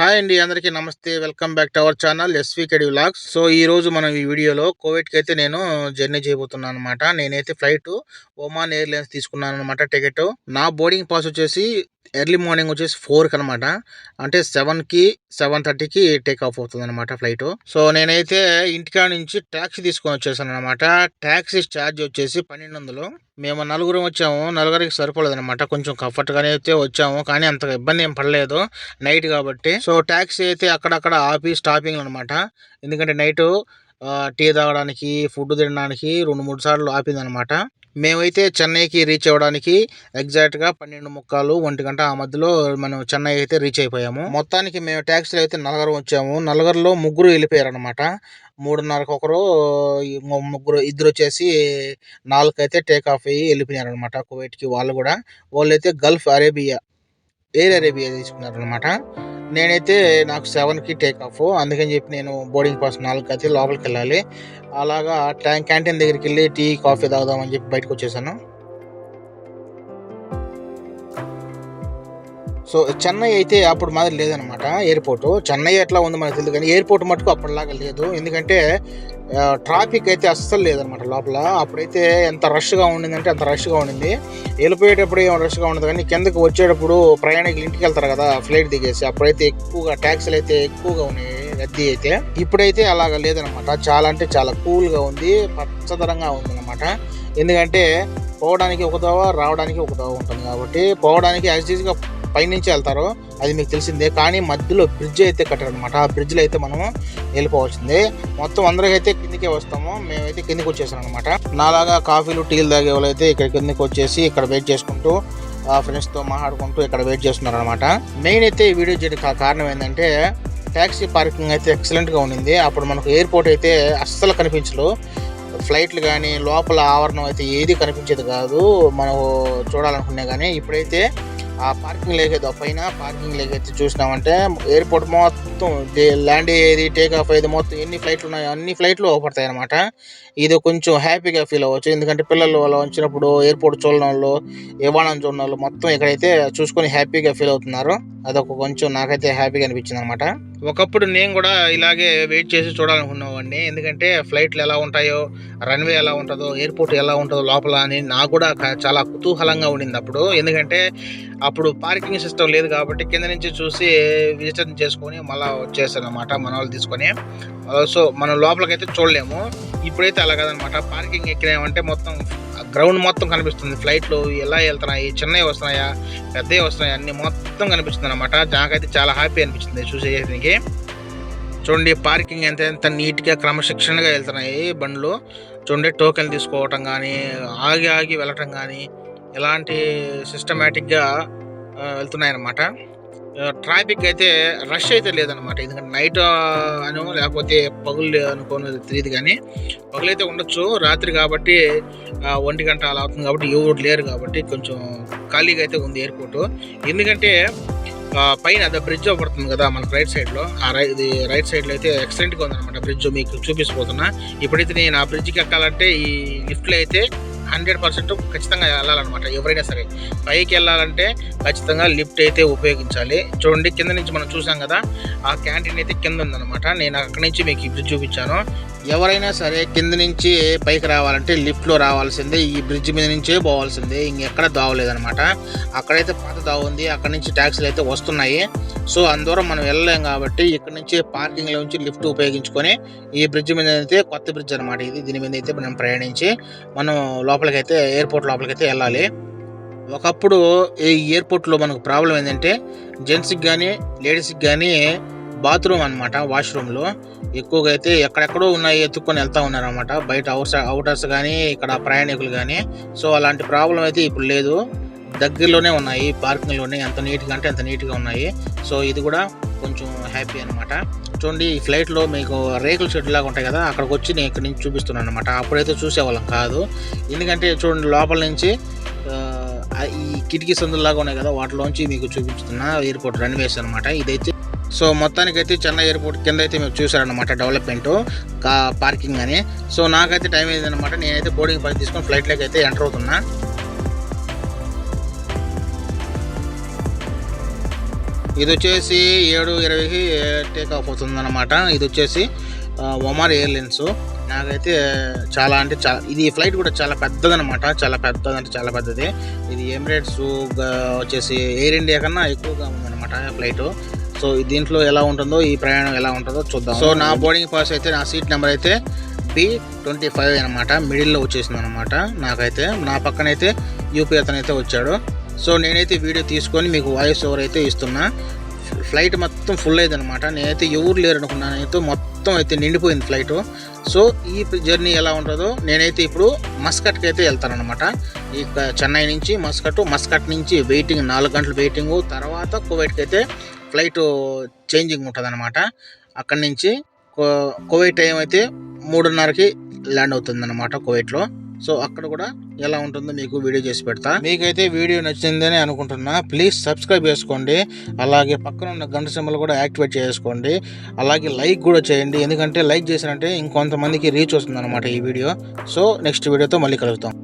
Hi అండి అందరికీ నమస్తే. Welcome back to our channel SV KD vlogs so ఈ రోజు మనం ఈ వీడియోలో కోవిడ్కి అయితే నేను జర్నీ చేయబోతున్నాను అనమాట నేనైతే ఫ్లైట్ ఒమాన్ ఎయిర్లైన్స్ తీసుకున్నాను అనమాట టికెట్ నా బోర్డింగ్ పాస్ వచ్చేసి ఎర్లీ మార్నింగ్ వచ్చేసి ఫోర్కి అనమాట అంటే సెవెన్కి సెవెన్ థర్టీకి టేక్ ఆఫ్ అవుతుంది అనమాట ఫ్లైట్. సో నేనైతే ఇంటికా నుంచి ట్యాక్సీ తీసుకొని వచ్చేసాను అనమాట ట్యాక్సీ ఛార్జ్ వచ్చేసి పన్నెండు వందలు మేము నలుగురం వచ్చాము. నలుగురికి సరిపోలేదు అనమాట కొంచెం కంఫర్ట్గానే అయితే వచ్చాము. కానీ అంత ఇబ్బంది ఏం పడలేదు. నైట్ కాబట్టి. సో ట్యాక్సీ అయితే అక్కడక్కడ ఆపి స్టాపింగ్ అనమాట ఎందుకంటే నైట్ టీ తాగడానికి ఫుడ్ తినడానికి రెండు మూడు సార్లు ఆపింది అనమాట మేమైతే చెన్నైకి రీచ్ అవ్వడానికి ఎగ్జాక్ట్గా పన్నెండు ముక్కాలు ఒంటి గంట ఆ మధ్యలో మనం చెన్నై అయితే రీచ్ అయిపోయాము. మొత్తానికి మేము ట్యాక్సీలో అయితే నలుగురు వచ్చాము. నలుగురిలో ముగ్గురు వెళ్ళిపోయారు అనమాట మూడున్నరకు ఒకరు ముగ్గురు ఇద్దరు వచ్చేసి నాలుగు అయితే టేక్ ఆఫ్ అయ్యి వెళ్ళిపోయారు అనమాట కువైట్కి వాళ్ళు కూడా. వాళ్ళు అయితే గల్ఫ్ అరేబియా ఎయిర్ అరేబియా తీసుకున్నారు అనమాట నేనైతే నాకు సెవెన్కి టేక్ ఆఫ్ అందుకని చెప్పి నేను బోర్డింగ్ పాస్ నాలుగు అయితే లోపలికి వెళ్ళాలి. అలాగా ట్యాంక్ క్యాంటీన్ దగ్గరికి వెళ్ళి టీ కాఫీ తాగుదామని చెప్పి బయటకు వచ్చేసాను. సో చెన్నై అయితే అప్పుడు మాదిరి లేదనమాట ఎయిర్పోర్ట్ చెన్నై ఎట్లా ఉంది మనకు తెలియదు కానీ ఎయిర్పోర్ట్ మటుకు అప్పటిలాగా లేదు. ఎందుకంటే ట్రాఫిక్ అయితే అస్సలు లేదనమాట లోపల. అప్పుడైతే ఎంత రష్గా ఉండిందంటే అంత రష్గా ఉండింది. వెళ్ళిపోయేటప్పుడు ఏం రష్గా ఉండదు కానీ కిందకి వచ్చేటప్పుడు ప్రయాణికులు ఇంటికి వెళ్తారు కదా ఫ్లైట్ దిగేసి. అప్పుడైతే ఎక్కువగా ట్యాక్సీలు అయితే ఎక్కువగా ఉన్నాయి రద్దీ అయితే. ఇప్పుడైతే అలాగ లేదనమాట చాలా అంటే చాలా కూల్గా ఉంది పచ్చదరంగా ఉంది అనమాట ఎందుకంటే పోవడానికి ఒక దోవ రావడానికి ఒక దోవ ఉంటుంది కాబట్టి పోవడానికి యాజ్ పైనుంచి వెళ్తారు అది మీకు తెలిసిందే. కానీ మధ్యలో బ్రిడ్జ్ అయితే కట్టారనమాట ఆ బ్రిడ్జ్లో అయితే మనము వెళ్ళిపోవాల్సిందే. మొత్తం అందరికైతే కిందికే వస్తాము. మేమైతే కిందికి వచ్చేసాం అనమాట నాలాగా కాఫీలు టీలు తాగే వాళ్ళు అయితే ఇక్కడ కిందికి వచ్చేసి ఇక్కడ వెయిట్ చేసుకుంటూ ఆ ఫ్రెండ్స్తో మాట్లాడుకుంటూ ఇక్కడ వెయిట్ చేస్తున్నారు అనమాట మెయిన్ అయితే ఈ వీడియో చేయడానికి కారణం ఏంటంటే ట్యాక్సీ పార్కింగ్ అయితే ఎక్సలెంట్గా ఉండింది. అప్పుడు మనకు ఎయిర్పోర్ట్ అయితే అస్సలు కనిపించలేదు. ఫ్లైట్లు కానీ లోపల ఆవరణం అయితే ఏది కనిపించేది కాదు. మనం చూడాలనుకునే కానీ ఇప్పుడైతే ఆ పార్కింగ్ లేక్ అయితే పైన పార్కింగ్ లేక్ అయితే చూసినామంటే ఎయిర్పోర్ట్ మొత్తం ల్యాండ్ అయ్యేది టేక్ ఆఫ్ అయ్యేది మొత్తం ఎన్ని ఫ్లైట్లు ఉన్నాయో అన్ని ఫ్లైట్లు అవపడతాయి అనమాట ఇది కొంచెం హ్యాపీగా ఫీల్ అవ్వచ్చు. ఎందుకంటే పిల్లలు వాళ్ళు వచ్చినప్పుడు ఎయిర్పోర్ట్ చూడడం వాళ్ళు విమానం చూడడం వాళ్ళు మొత్తం ఇక్కడైతే చూసుకొని హ్యాపీగా ఫీల్ అవుతున్నారు. అదొక కొంచెం నాకైతే హ్యాపీగా అనిపించింది అనమాట ఒకప్పుడు నేను కూడా ఇలాగే వెయిట్ చేసి చూడాలనుకున్నామండి ఎందుకంటే ఫ్లైట్లు ఎలా ఉంటాయో రన్వే ఎలా ఉంటుందో ఎయిర్పోర్ట్ ఎలా ఉంటుందో లోపల అని నాకు కూడా చాలా కుతూహలంగా ఉండింది అప్పుడు. ఎందుకంటే అప్పుడు పార్కింగ్ సిస్టమ్ లేదు కాబట్టి కింద నుంచి చూసి విజిటర్ చేసుకొని మళ్ళీ వచ్చేస్తాను అనమాట మన వాళ్ళు తీసుకొని. Uh, సో మనం లోపలికైతే చూడలేము. ఇప్పుడైతే అలా కాదనమాట పార్కింగ్ ఎక్కినామంటే మొత్తం గ్రౌండ్ మొత్తం కనిపిస్తుంది. ఫ్లైట్లు ఎలా వెళ్తున్నాయి? చిన్నవి వస్తున్నాయా? పెద్దవి వస్తున్నాయా? అన్ని మొత్తం కనిపిస్తుంది అనమాట నాకైతే చాలా హ్యాపీ అనిపించింది చూసేసరికి. చూడండి పార్కింగ్ ఎంత ఎంత నీట్గా క్రమశిక్షణగా వెళ్తున్నాయి బండ్లు. చూడండి టోకెన్ తీసుకోవటం కానీ ఆగి ఆగి వెళ్ళటం కానీ ఎలాంటి సిస్టమేటిక్గా వెళ్తున్నాయి అన్నమాట ట్రాఫిక్ అయితే రష్ అయితే లేదనమాట ఎందుకంటే నైట్ అను లేకపోతే పగులు అనుకోని తెలియదు కానీ పగులైతే ఉండొచ్చు. రాత్రి కాబట్టి ఒంటి గంట అలా అవుతుంది కాబట్టి ఎవరు లేరు కాబట్టి కొంచెం ఖాళీగా అయితే ఉంది ఎయిర్పోర్ట్. ఎందుకంటే పైన అదే బ్రిడ్జ్ పడుతుంది కదా మనకు రైట్ సైడ్లో ఆ రై ఇది రైట్ సైడ్లో అయితే ఎక్సలెంట్గా ఉందన్నమాట బ్రిడ్జ్ మీకు చూపిస్తుపోతున్నా ఇప్పుడైతే నేను ఆ బ్రిడ్జ్కి ఎక్కాలంటే ఈ లిఫ్ట్లో అయితే హండ్రెడ్ పర్సెంట్ ఖచ్చితంగా వెళ్ళాలన్నమాట. ఎవరైనా సరే పైకి వెళ్ళాలంటే ఖచ్చితంగా లిఫ్ట్ అయితే ఉపయోగించాలి. చూడండి కింద నుంచి మనం చూసాం కదా ఆ క్యాంటీన్ అయితే కింద ఉందన్నమాట. నేను అక్కడి నుంచి మీకు ఈ బ్రిడ్జ్ చూపించాను. ఎవరైనా సరే కింద నుంచి పైకి రావాలంటే లిఫ్ట్లో రావాల్సిందే. ఈ బ్రిడ్జ్ మీద నుంచే పోవాల్సిందే. ఇంకెక్కడ దావలేదనమాట అక్కడైతే పాత దావ ఉంది. అక్కడ నుంచి ట్యాక్సీలు అయితే వస్తున్నాయి. సో అందువరం మనం వెళ్ళలేం కాబట్టి ఇక్కడ నుంచి పార్కింగ్లో నుంచి లిఫ్ట్ ఉపయోగించుకొని ఈ బ్రిడ్జ్ మీద అయితే కొత్త బ్రిడ్జ్ అనమాట ఇది. దీని మీద అయితే మనం ప్రయాణించి మనం లోపల లోపలికైతే ఎయిర్పోర్ట్ లోపలికైతే వెళ్ళాలి. ఒకప్పుడు ఈ ఎయిర్పోర్ట్లో మనకు ప్రాబ్లం ఏంటంటే జెంట్స్కి కానీ లేడీస్కి కానీ బాత్రూమ్ అనమాట వాష్రూమ్లో. ఎక్కువగా అయితే ఎక్కడెక్కడో ఉన్నాయి ఎత్తుక్కొని వెళ్తా ఉన్నారనమాట బయట అవుట్స్ అవుటర్స్ కానీ ఇక్కడ ప్రయాణికులు కానీ సో అలాంటి ప్రాబ్లం అయితే ఇప్పుడు లేదు. దగ్గరలోనే ఉన్నాయి పార్కింగ్లోనే ఎంత నీట్గా అంటే అంత నీట్గా ఉన్నాయి. సో ఇది కూడా కొంచెం హ్యాపీ అనమాట చూడండి ఈ ఫ్లైట్లో మీకు రేకుల షెడ్ లాగా ఉంటాయి కదా అక్కడికి వచ్చి నేను ఇక్కడ నుంచి చూపిస్తున్నాను అనమాట అప్పుడైతే చూసేవాళ్ళం కాదు. ఎందుకంటే చూడండి లోపల నుంచి ఈ కిటికీ సందులాగా ఉన్నాయి కదా వాటిలోంచి మీకు చూపిస్తున్న ఎయిర్పోర్ట్ రన్వేస్ అనమాట ఇదైతే సో మొత్తానికైతే చెన్నై ఎయిర్పోర్ట్ కింద అయితే మీరు చూసారనమాట డెవలప్మెంట్ కా పార్కింగ్ అని. సో నాకైతే టైం అయిందనమాట నేనైతే బోర్డింగ్ పని తీసుకొని ఫ్లైట్లోకి అయితే ఎంటర్ అవుతున్నా. ఇది వచ్చేసి ఏడు ఇరవైకి టేక్ ఆఫ్ అవుతుంది అనమాట ఇది వచ్చేసి ఒమార్ ఎయిర్లైన్స్ నాకైతే చాలా అంటే చాలా ఇది ఫ్లైట్ కూడా చాలా పెద్దదనమాట చాలా పెద్దది అంటే చాలా పెద్దది. ఇది ఎమిరేట్స్ వచ్చేసి ఎయిర్ ఇండియా కన్నా ఎక్కువగా ఉందన్నమాట ఫ్లైట్. సో దీంట్లో ఎలా ఉంటుందో ఈ ప్రయాణం ఎలా ఉంటుందో చూద్దాం. సో నా బోర్డింగ్ పాస్ అయితే నా సీట్ నెంబర్ అయితే బి ట్వంటీ ఫైవ్ అనమాట మిడిల్లో వచ్చేసింది అనమాట నాకైతే. నా పక్కనైతే యూపీ అతను అయితే వచ్చాడు. సో నేనైతే వీడియో తీసుకొని మీకు వాయిస్ ఓవర్ అయితే ఇస్తున్నా. ఫ్లైట్ మొత్తం ఫుల్ అయిందనమాట నేనైతే ఎవరు లేరు అనుకున్నాను అయితే మొత్తం అయితే నిండిపోయింది ఫ్లైట్ సో ఈ జర్నీ ఎలా ఉంటుందో నేనైతే ఇప్పుడు మస్కట్కి అయితే వెళ్తానమాట ఈ చెన్నై నుంచి మస్కట్ మస్కట్ నుంచి వెయిటింగ్ నాలుగు గంటలు వెయిటింగ్ తర్వాత కువైట్కి అయితే ఫ్లైట్ చేంజింగ్ ఉంటుందన్నమాట. అక్కడి నుంచి కో- కువైట్ టైం అయితే మూడున్నరకి ల్యాండ్ అవుతుంది అనమాట కువైట్లో సో అక్కడ కూడా ఎలా ఉంటుందో మీకు వీడియో చేసి పెడతా. మీకైతే వీడియో నచ్చిందని అనుకుంటున్నా ప్లీజ్ సబ్స్క్రైబ్ చేసుకోండి. అలాగే పక్కన ఉన్న గంట సింబల్ కూడా యాక్టివేట్ చేసుకోండి. అలాగే లైక్ కూడా చేయండి. ఎందుకంటే లైక్ చేసినంటే ఇంకొంతమందికి రీచ్ వస్తుంది అనమాట ఈ వీడియో. సో నెక్స్ట్ వీడియోతో మళ్ళీ కలుగుతాం